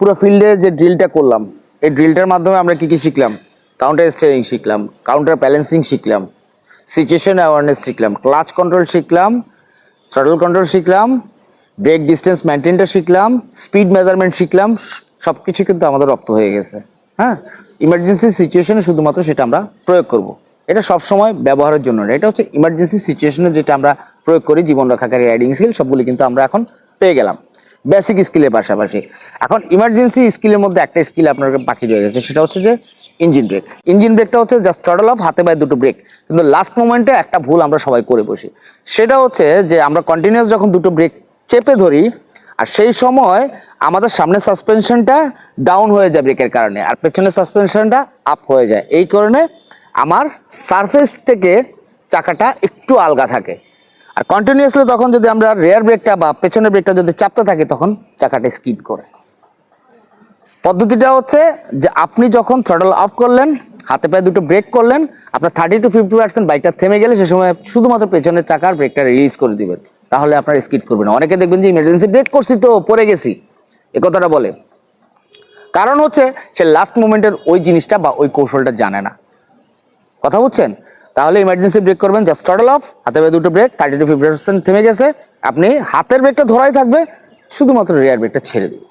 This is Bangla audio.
পুরো ফিল্ডে যে ড্রিলটা করলাম, এই ড্রিলটার মাধ্যমে আমরা কি কি শিখলাম কাউন্টার স্টেয়ারিং শিখলাম কাউন্টার ব্যালেন্সিং শিখলাম সিচুয়েশন অ্যাওয়ারনেস শিখলাম ক্লাচ কন্ট্রোল শিখলাম থ্রটল কন্ট্রোল শিখলাম ব্রেক ডিস্টেন্স মেনটেনটা শিখলাম স্পিড মেজারমেন্ট শিখলাম সব কিছু কিন্তু আমাদের রপ্ত হয়ে গেছে হ্যাঁ ইমার্জেন্সি সিচুয়েশনে শুধুমাত্র সেটা আমরা প্রয়োগ করব। এটা সব সময় ব্যবহারের জন্য না। এটা হচ্ছে ইমার্জেন্সি সিচুয়েশনে যেটা আমরা প্রয়োগ করি, জীবন রক্ষাকারী রাইডিং স্কিল সবগুলি কিন্তু আমরা এখন পেয়ে গেলাম বেসিক স্কিলের পাশাপাশি। এখন ইমার্জেন্সি স্কিলের মধ্যে একটা স্কিল আপনার বাকি রয়ে গেছে, সেটা হচ্ছে যে ইঞ্জিন ব্রেক ইঞ্জিন ব্রেকটা হচ্ছে জাস্ট থ্রটল অফ হাতে পায়ে দুটো ব্রেক কিন্তু লাস্ট মোমেন্টে একটা ভুল আমরা সবাই করে বসি। সেটা হচ্ছে যে আমরা কন্টিনিউয়াস যখন দুটো ব্রেক চেপে ধরি, আর সেই সময় আমাদের সামনের সাসপেনশনটা ডাউন হয়ে যায় ব্রেকের কারণে, আর পেছনের সাসপেনশনটা আপ হয়ে যায়। এই কারণে আমার সারফেস থেকে চাকাটা একটু আলগা থাকে। আর কন্টিনিউয়াসলি তখন যদি আমরা রেয়ার ব্রেকটা বা পেছনের ব্রেকটা যদি চাপতে থাকি, তখন চাকাটা স্কিড করে। পদ্ধতিটা হচ্ছে যে আপনি যখন থ্রটল অফ করলেন, হাতে পায়ে দুটো ব্রেক করলেন, আপনার থার্টি টু ফিফটি পার্সেন্ট বাইকটা থেমে গেলে সে সময় শুধুমাত্র পেছনের চাকার ব্রেকটা রিলিজ করে দিবেন। তাহলে আপনার স্কিড করবে না। অনেকে দেখবেন যে ইমার্জেন্সি ব্রেক করছি তো, পড়ে গেছি। এ কথাটা বলে। কারণ হচ্ছে সে লাস্ট মোমেন্টের ওই জিনিসটা বা ওই কৌশলটা জানে না। কথা বুঝছেন? তাহলে ইমার্জেন্সি ব্রেক করবেন জাস্ট টটল অফ হাতে পায়ে দুটো brake thirty to fifty percent থেমে গেছে। আপনি হাতের ব্রেকটা ধরাই থাকবে, শুধুমাত্র রেয়ার ব্রেকটা ছেড়ে দিন।